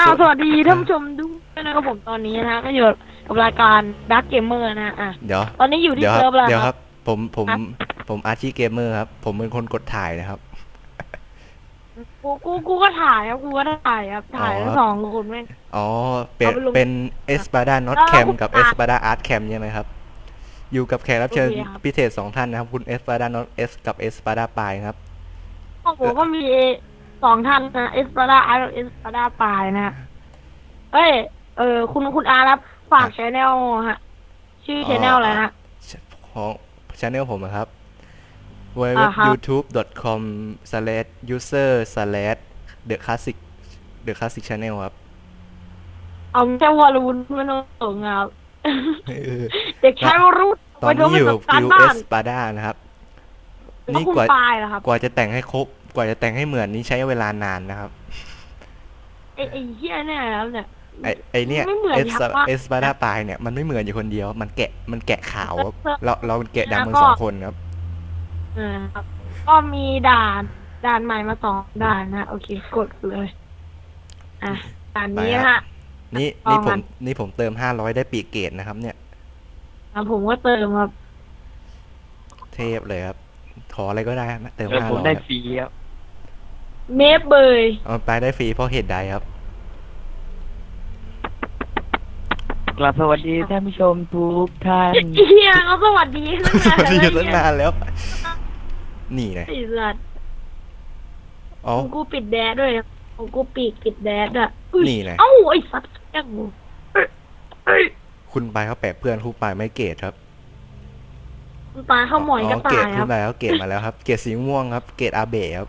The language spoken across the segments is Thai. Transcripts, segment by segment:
อ้าวสวัสดีท่านผู้ชมด้วยนะครับผมตอนนี้นะฮะก็อยู่กับรายการดักเกมเมอร์นะฮะอะเดี๋ยวตอนนี้อยู่ที่เดี๋ยวคเซิรัร์ฟแล้วเดี๋ยวคครัรับ บ ผมผมครับ ผมอาร์ชีเกมเมอร์ครับ ผมเป็นคนกดถ่ายนะครับ กูกูกูก็ถ่ายครับกูก็ถ่ายครับถ่ายอ๋อทั้งสองคนแม่ง อ๋อ เป็นเอาไปลงเป็นเอสปาดา not แล้ว cam คุณกับตาเอสปาดาอาร์ตแคมใช่ไหมครับ อยู่กับแขกรับเชิญโอเคครับ พิเศษสองท่านนะครับ คุณเอสปาดา not เอสกับเอสปาดาปายครับ ของผมก็มี สองท่านนะเอสปาดาอาร์เอสปาดาปายนะฮะเอ้ย เออ คุณคุณอาร์ครับ ฝากอะชแนลฮะ ชื่ออ๋อชแนลอะไรนะ ของช anel ผมนะครับ w w อ่าครับ youtube com slash user slash the classic the classic channel ครับเอาแค่วอลลุ่นไม่ต้องส่งครับเออเด็กชายวอลลุ่นตอนนี้อยู่กับการฟิวบ้าเอนสปาดานะครับ แล้วนี่คุณกว่า ปายเหรอครับ กว่าจะแต่งให้ครบ กว่าจะแต่งให้เหมือนนี่ใช้เวลานานนะครับ ไอ้ไอ้เหี้ยเนี่ยครับเนี่ย ไอไอเนี่ยไม่เหมือนเอสครับว่า เอสปาดาปายเนี่ยมันไม่เหมือนอยู่คนเดียว มันแกะมันแกะขาวครับเออเราเราแกะดำมันแล้วก็สองคนครับ เออครับ ก็มีด่านด่านใหม่มาสองด่านนะโอเคกดเลย อะด่านนี้ไปนะครัฮะบนี่นี่เอาผมัมนนี่ผมเติมห้าร้อยได้ปีกเกตนะครับ เนี่ย อะผมก็เติมครับเทพเลยครับขออะไรก็ได้นะเติมเออห้าผมร้อยได้ฟรีครับ เมฟเบยเอาไปได้ฟรีเพราะเหตุใดครับ กลับสวัสดีท่านผู้ชมทุกท่านเฮียเขาสวัสดีตั้งสนานวัสดีแล้วตั้งนานแล้ว นี่ไงไอ้สัตว์อ๋อ ของกูปิดแดดด้วยนะของกูปีกปิดแดดอะอุ๊ยนี่ไงเอ้าไอ้สัตว์แย่งกูเอ้ยเอ้ยคุณปายเขาแปะเพื่อนคุณปายไม่เกตครับมันตายเข้าหมอยก็เกตาตยคคุรัณบปายเขาเกตมาแล้วครับ เกตสีม่วงครับ เกตอาเบะครับ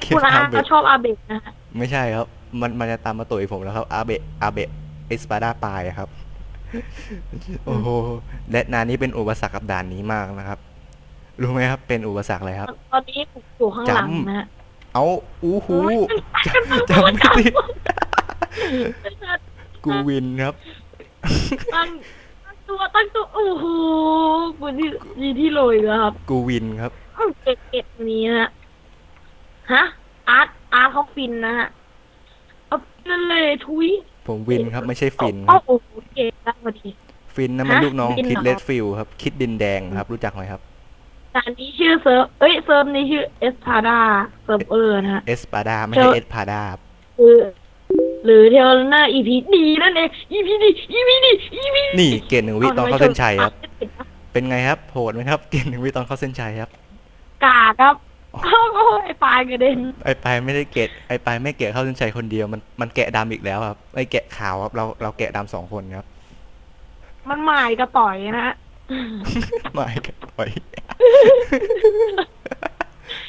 เกคุณตอาอาเขาเบะชอบอาเบกนะฮะไม่ใช่ครับ มันมันจะตามมาตุ๋ยผมแล้วครับ อาเบะอาเบะเอสปาดาปายครับ โอ้โหและนานนี้เป็นอุปสรรคกับด่านนี้มากนะครับ รู้ไหมครับ เป็นอุปสรรคอะไรครับ ตอนนี้ผมอยู่ข้างหลังจำนะฮะเอาอู้หูโอ้ยจำจำไม่ติดกูวินครับ ตั้งตั้งตัวตั้งตัวโอ้โหกูที่ดีที่โรยแล้วครับ กูวินครับอ้าวเก็บเก็บนี้นะฮะ ฮะ อาร์ตอาร์ตเขาฟินนะฮะเอานั่นเลยทุยผมวินครับ ไม่ใช่ฟินคเอ้ารับ โอ้โหเก่งแล้วพอดี ฟินนะมันฮะลูกน้องฟินคิดเหรอเลดฟิลครับ คิดดินแดงครับ รู้จักไหมครับแต่อันนี้ชื่อเซิร์ฟเอ้ยเซิร์ฟนี้ชื่อเอสพาดาเซิร์ฟเออร์นะฮะ เอสปาดาไม่ใช่เจอเอสพาดาหรือหรือเทเลน่าอีพีดีนั่นเองอีพีดีอีพีดีอีพีนี่เกณฑ์หนึ่งวิตอนเข้าเส้นชัยครับ เป็นไงครับโหดไหมครับ เกณฑ์หนึ่งวิตอนเข้าเส้นชัยครับ กาครับ โอ้ยไอ้ปลายกระเด็นไอปายไม่ได้เกตไอปายไม่เกะเข้าเส้นชัยคนเดียวมันมันแกะดำอีกแล้วครับไอแกะขาวครับเราเราแกะดำสองคนครับมันหมายกระต่อยนะฮะไม่กันปล่อย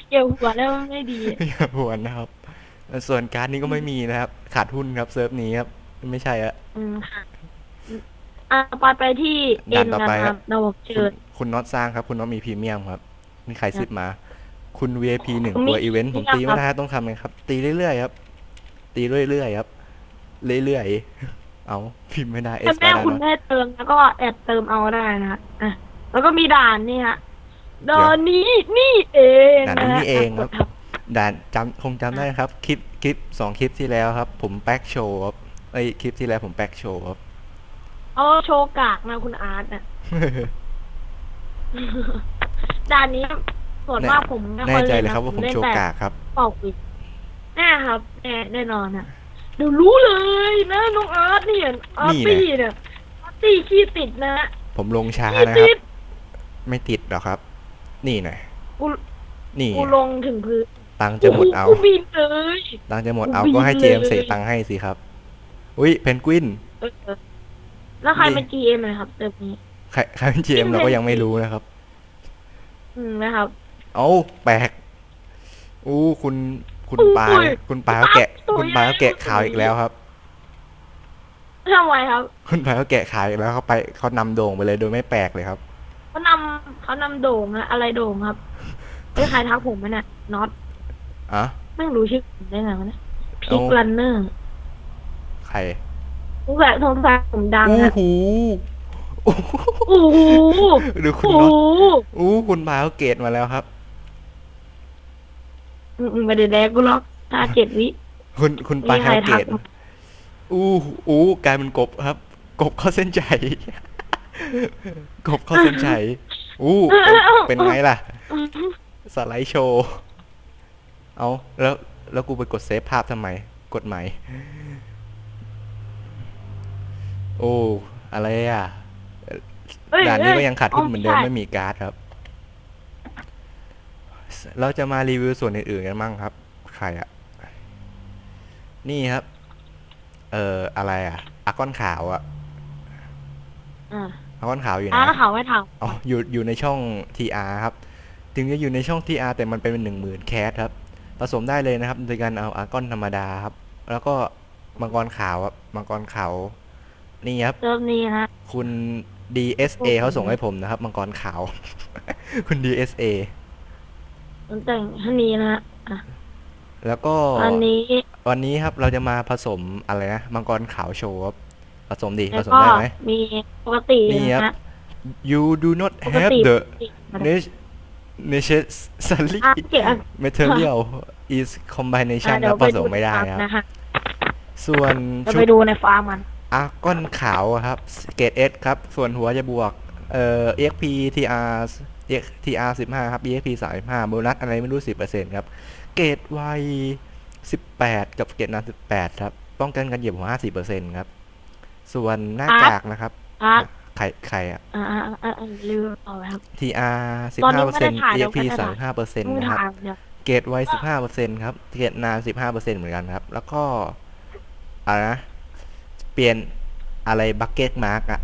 เกี่ยวหัวแล้วมันไม่ดีอย่าหวนนะครับ ส่วนการดนี้ก็ไม่มีนะครับ ขาดทุนครับเซิร์ฟนี้ครับ ไม่ใช่อะอืมค่ะอะไปไปที่เอ็ด่านนต่อนะไปคครัรับบ ระบบคุเชิณญคุณน็อตสร้างครับ คุณน็อตมีพรีเมียมครับ มีใครซิดมา คุณ VIP หนึ่งผมมีตัวอีเวนต์ผมพรีตีเมียมไม่ได้ต้องทำไงครับ ตีเรื่อยๆครับ ตีเรื่อยๆครับ เรื่อยๆ เอาพิมพ์ไม่ได้เอถ้าสแม่ปาดาคุณเนาะแม่เติมแล้วก็แอดเติมเอาได้นะฮะอะแล้วก็มีด่านนี่ฮะด่านนี้นี่เองด่านนะนี้ฮะนี่เองครับครับด่านจำคงจำได้ครับ คลิปคลิปสองคลิปที่แล้วครับ ผมแป๊กโชว์ครับไอยคลิปที่แล้วผมแป๊กโชว์ครับเอาโชว์กากนะคุณอาร์ตน่ะด่านนี้ ส่วนมากผมไม่ค่แน่อยใจเล่นเลยนะครับว่าผมเล่นโชว์แต่กากครับ เป่าควิดแน่ครับแน่แน่นอนฮะเดี๋ยวรู้เลยนะน้องอาร์ตเนี่ยอาร์นี่ตี้นะเนี่ยอาร์ตี้ขี้ติดนะผมลงช้าขี้นะครัติบดไม่ติดหรอกครับ นี่หน่อยกูนี่กูลงถึงพื้นตังค์จะหมดเอา กูบินเลย ตังค์จะหมดเอากูบินก็ให้เจมส์เลย เสกตังค์ให้สิครับ อุ้ยเพนกวิน เออแล้วใครนี่ เป็น GM นะครับเติมนี้ ใครใครเป็นเจมส์เราก็ยังไม่รู้นะครับ อืมนะครับ เอ้าแปลกอู้คุณคุณอุ้ยปาอุ้ยคุณปาเขาแกะอุ้ยคุณปาเขาแกะข่าวอีกแล้วครับ ทำไมครับคุณปาเขาแกะข่าวอีกแล้วเขาไปเขานำโด่งไปเลยโดยไม่แปลกเลยครับ เขานำเขานำโด่งอะอะไรโด่งครับเฮ้ยใครทักผมไหมเนี่ยน็อตอะ ไม่รู้ชื่อผมได้ไงวะเนี่ยพิกเอ้าลันเนอร์ใครสงสัยสงสัยผมดังอู้อะหูอู้หู โอ้โหดูคุณโอ้น็อโหตอู้คุณปาเขาเกตมาแล้วครับอืม ไม่ได้แดกกูหรอกถ้าเจ็ดวิ คุณคุณปลายมีแฮใครวเกตทักอู้อู้กลายเป็นกบครับ กบเข้าเส้นชัยกบเข้าเส้นชัยอู้เป็นเป็นไงล่ะ สไลด์โชว์ เอาแล้วแล้วกูไปกดเซฟภาพทำไม กดใหม่ โอ้ อะไรอะเอ้ยด่านนี้ก็อ้ยังขาดทุนเหมือนเดิมใช่ไม่มีการ์ดครับ เราจะมารีวิวส่วนอื่นๆกันมั่งครับ ใครอะนี่ครับ เอ่ออะไรอะอากอนขาวอะอ่าอากอนขาวอยู่อ่านะแล้วเขาไม่ทอ๋ออยู่อยู่ในช่อง TR ครับ ถึงจะอยู่ในช่อง TR แต่มันเป็นหนึ่งหมื่นแคสครับ ผสมได้เลยนะครับ โดยการเอาอากอนธรรมดาครับ แล้วก็มังกรขาวครับ มังกรขาว นี่ครับำเริ่มนี้นะคุณ DSA เขาส่งให้ผมนะครับ มังกรขาว คุณ DSA มันแต่งท่านี้นะฮะอะแล้วก็อันนี้วันนี้ครับเราจะมาผสมอะไรนะมังกรขาวโชว์ครับผสมดิผแล้วสมก็ได้ไหม มีปกตินี่ครันะบฮะ You do not ปก have ติ the ปกติ ne- necessary อะเกี่ยวกับ material is combination อะเดี๋คยรัวบไปผสมไม่ได้ฟาครับ นะฮะส่วนจะชุไปดดูในฟาร์มมันอาร์กอนขาวอะครับเกรด S ครับ ส่วนหัวจะบวก เอ่อ EXP TR TR 15ครับ EXP 35โบนัสอะไรไม่รู้10%ครับ เกรด Y 18กับเกรดนา18ครับ ป้องกันการเหยียบหัว50%ครับ ส่วนหน้าอาร์ตกากนะครับ อาร์ตไข่ไข่อะ อ่าอ่าอ่าอ่าลืมเอาไว้ครับ TR ตอนนี้ไม่ได้15%ถ่ายเดี๋ยว EXP ไม่ได้ถ่าย35%ต้องนะครับ ทางเนี่ยเกรดไวสิบห้าเปอร์เซ็นครับ เกรดนานสิบห้าเปอร์เซ็นเหมือนกันครับ แล้วก็อะไรนะ เปลี่ยนอะไรบักเก็ตมาร์กอะ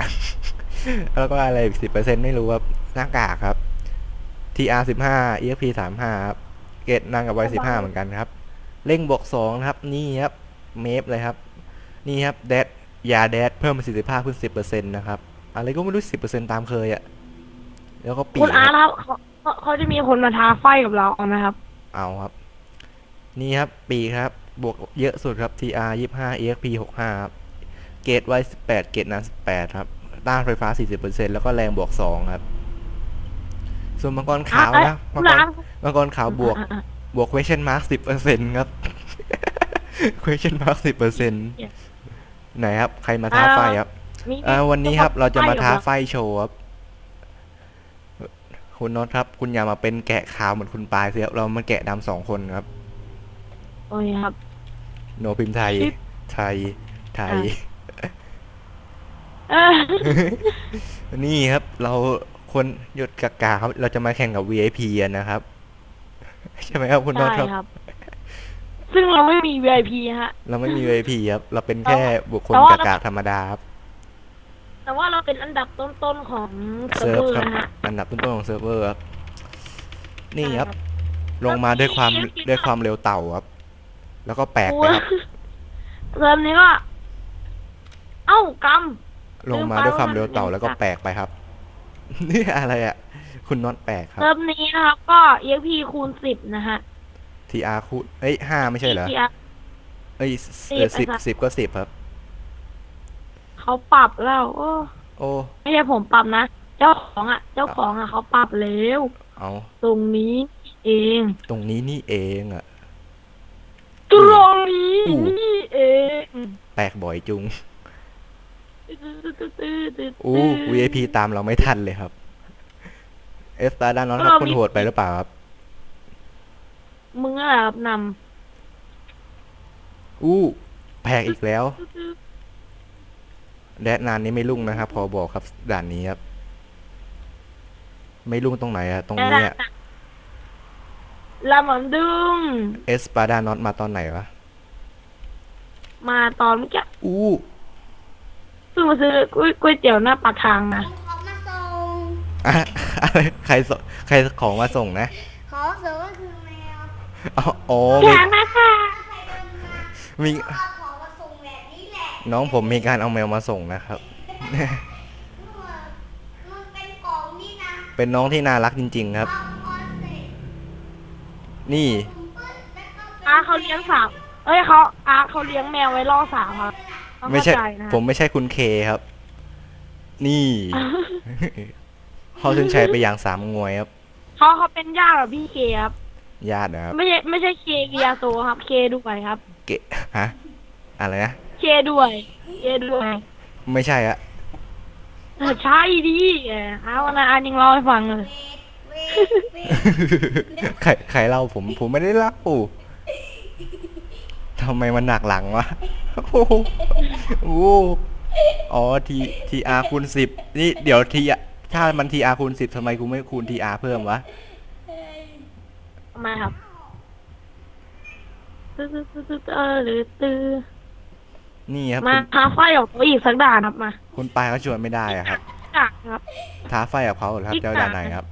แล้วก็อะไรสิบเปอร์เซ็นไม่รู้ครับหน้ากากครับ TR สิบห้า EFP สามห้าครับ เกรดนางกับไวสิบห้าเหมือนกันครับ เร่งบวกสองนะครับ นี่ครับ เมฟเลยครับ นี่ครับ แดดยาแดดเพิ่มประสิทธิภาพขึ้นสิบเปอร์เซ็นนะครับ อะไรก็ไม่รู้สิบเปอร์เซ็นตามเคยอะแล้วก็ปีคุณคอาร์รับตครับเขาเขาเขาจะมีคนมาท้าไฟกับเราเอาไหมครับ เอาครับ นี่ครับ ปีกครับ บวกเยอะสุดครับ TR 25 EXP 65ครับ เกรดไว้18เกรดนาน18ครับ ต้านไฟฟ้า 40%แล้วก็แรงบวก 2 ครับ ส่วนมังกรขาวอะนะเอ้มัยงกรคุณอาร์ตมังกรขาวบวกอะอะบวก question mark 10%ครับ question mark 10%ไหนครับ ใครมาท้าไฟครับมีเอ่อวันนี้ครับเราจะมาท้าไฟไฟโชว์ครับคุณน็อตครับ คุณอย่ามาเป็นแกะขาวเหมือนคุณปายสิครับเรามาแกะดำสองคนครับ โอ้ยครับ โนพิมพ์ไทยชิปไทย ไทยเออ นี่ครับ เราคนหยุดกากาครับเราจะมาแข่งกับ VIP กันนะครับ ใช่ไหมครับคุณน็อตใช่ครับ ครับ ซึ่งเราไม่มี VIP ฮะ เราไม่มี VIP ครับ เราเป็นแค่บุคคลแต่ว่า กากาธรรมดาครับแต่ว่าเราเป็นอันดับต้นๆของเซิเซิร์ร์ฟฟเวอร์ครับนะฮะ อันดับต้นๆของเซิร์ฟเวอร์ครับนี่ครับใช่ลงมาด้วยความแล้วมี ด้วยความเร็วเต่าครับ แล้วก็แปลกโอ้ไปยครับเซิร์ฟนี้ก็ เอ้ากำ ลงมาด้วยความเร็วเต่าแล้วก็แปลกไปครับ นี่อะไรอะ คุณน็อตแปลกครับเซิร์ฟนี้นะครับก็ EXP คูณสิบนะฮะ TR คูณเอ้ยห้าไม่ใช่เหรอ TR เอ้ยสิบสิบไอ้สัสสิบก็สิบครับ เขาปรับแล้วโอ้โอ้ไม่ใช่ผมปรับนะ เจ้าของอะ เจ้าของอะเขาปรับแล้วเอาตรงนี้เอง ตรงนี้นี่เองอะตรงนี้อู้นี่เอง แปลกบ่อยจุง อู้ VIP ตามเราไม่ทันเลยครับ เอสตาด้านน้องครับคุณโหดไปหรือเปล่าครับ มึงอะไรครับนอู้แปลกอีกแล้วำแดดนานนี้ไม่รุ่งนะครับ พอบอกครับ ด่านนี้ครับ ไม่รุ่งตรงไหนอะตรงนี้อะลาหมอนดึงเอสปาดานอตมาตอนไหนวะ มาตอนเมื่อกี้อู้เพิ่งมาซื้อก๋วยก๋วยเตี๋ยวหน้าปากทางนะเขามาส่งอะอะไรใครส่งใครของมาส่งนะขอส่งก็คือแมวอ๋ออ๋อแขมีงนะคะใครเดินมามีเอาของมาส่งแบบนี้แหละน้องผมมีการเอาแมวมาส่งนะครับ มันเป็นกล่องนี่นะเป็นน้องที่น่ารักจริง ๆ ครับ เอาคอนเซ็ปต์นี่ผมเปิ้ลแล้วก็เป็นอาเขาเลี้ยงสาวเอ้ยเขาอาเขาเลี้ยงแมวไว้ล่อสาวครับต้อง ไม่ใช่เข้าจนะผมไม่ใช่คุณเคครับ นี่เขาเส้นชัยไปอย่างสามงวยครับเขาเขาเป็นญาติกับพี่เคครับญาตินะครับไม่ใช่ไม่ใช่เคเวียโซครับ เคดูไปครับเกะฮะอะไรนะเคด้วยเคด้วย ไม่ใช่อะเออใช่ดิเออเอานะอันยังเล่าให้ฟังเลยเวทเวทเวทใครใครเล่าผมผมไม่ได้เล่าทำไมมันหนักหลังวะ โอ้โหโอ้โหอ๋อทีทีอาคูณสิบนี่เดี๋ยวทีถ้ามันทีอาคูณสิบทำไมกูไม่คูณทีอาเพิ่มวะทำไมครับตื้อตื้อตื้อตื้อเออหรือตื้อนี่ครับมาคุณท้าไฟออกตัวอีกสักด่านครับมาคุณปายเขาชวนไม่ได้อะครับ ด่านครับ ท้าไฟกับเขาเหรอครับอีกเจ้าด่าด่านน ไหนครับ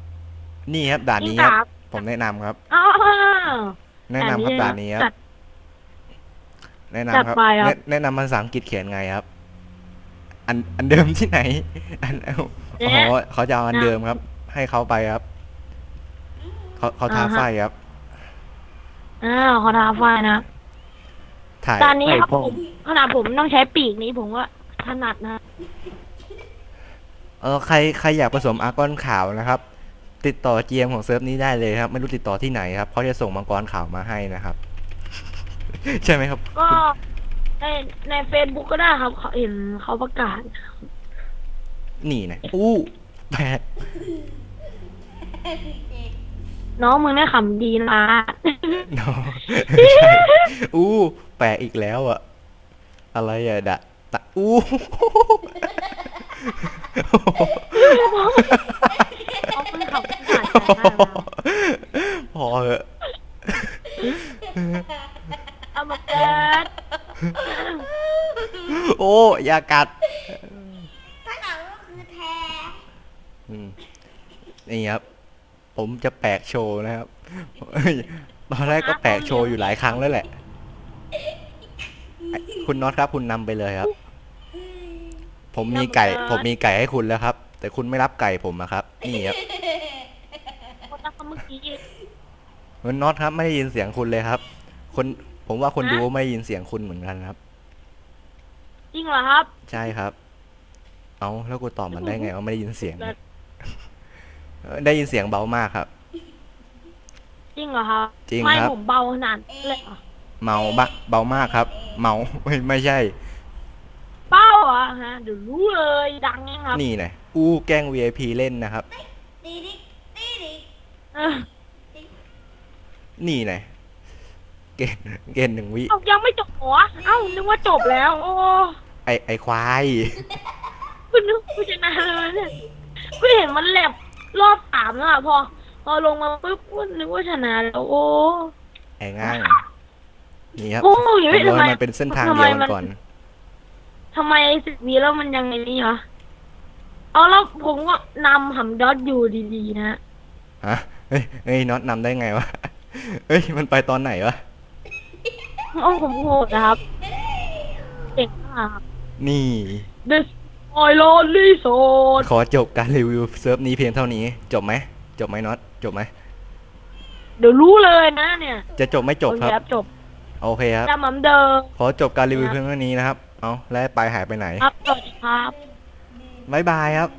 นี่ครับด่านนี้คด่ารับ ผมแนะนำครับ อ้าวแนะนำครับด่านนี้ครับจัด แนะจัดนำครับไปครับ แนะแนะนำภาษาอังกฤษเขียนไงครับ อันอันเดิมที่ไหน อันอ๋อเขาจะเอาอันเดิมครับ ให้เขาไปครับ เขาเขาท้าไฟครับอ้าวขอท้าไฟนะถ่ายด่านนี้ครับไฟผผมมขนาดผมต้องใช้ปีกนี้ผมว่าถนัดนะ เออใครใครอยากผสมอาร์กอนขาวนะครับ ติดต่อเจียมของเซิร์ฟนี้ได้เลยครับ ไม่รู้ติดต่อที่ไหนครับเขาจะส่งมังกรขาวมาให้นะครับ ใช่ไหมครับ ก็ในในเฟซบุ๊กก็ได้ครับเขาเห็นเขาประกาศ นี่นะอู้แปลกน้องมึงได้ขำดีนะเนาะใช่อู้แปลกอีกแล้วอะอะไรอะดะตะอู้น้องมึงขำประกาศได้นะพอเหอะเอา มาเกิดโอ้อย่ากัดถ้าหนังก็คือแท้อืมนี่ครับ ผมจะแปลกโชว์นะครับเอ้ยตอนแรกก็แปลกโชว์อยู่หลายครั้งแล้วแหละ คุณน็อตครับ คุณนำไปเลยครับ ผมมีไก่ ผมมีไก่ให้คุณแล้วครับ แต่คุณไม่รับไก่ผมอะครับ นี่ครับคนนั้นเขาเมื่อกี้คุณน็อตครับ ไม่ได้ยินเสียงคุณเลยครับ คน ผมว่าคนดูไม่ได้ยินเสียงคุณเหมือนกันครับ จริงเหรอครับ ใช่ครับ เอาแล้วกูตอบมันได้ไงว่าไม่ได้ยินเสียงเนี่ยเออได้ยินเสียงเบามากครับ จริงเหรอครับจริงไม่ครับผมเบาขนาดนั้นเลยเหรอเมาบะเบามากครับ เมาไม่ไม่ใช่ เป้าเหรอะฮะเดี๋ยวรู้เลยดังยังครับนี่นะอู้แกล้ง VIP เล่นนะครับตีดิตีดิเออนี่นะ เกณฑ์เกณฑ์หนึ่งวิ เอ้ายังไม่จบเหรอเอ้านึกว่าจบแล้ว โอ้ไอไอควาย คุณนึกคุณจะนานเลยเนี่ยคุณเห็นมันแลบรอบสามแล้วอะพอ พอลงมาปุ๊บคุณนึกว่าชนะแล้วโอ้ ไอง่างนี่ครับโอ้ยผมทำไมว่ามันเป็นเส้นทางทำเดีไมยวกัมันนก่อน ทำไมสิบวีแล้วมันยังไงนี่เหรอเอาแล้วผมก็นำหำดอทอยู่ดีๆนะฮะ เฮ้ยเฮ้ยน็อตนำได้ไงวะ เฮ้ย มันไปตอนไหนวะ โอ้ผมโหดนะครับเก่งมากครับ นี่ This I lonely soul ขอจบการรีวิวเซิร์ฟนี้เพียงเท่านี้ จบไหม จบไหมน็อต จบไหม เดี๋ยวรู้เลยนะเนี่ยจะจบไม่จบครับโอเจบโอเคครับ จำเหมือนเดิม ขอจบการรีวิวเพียงเท่านี้นะครับ เอาแล้วไปหายไปไหนครับสวัสดีครับ บ๊ายบายครับ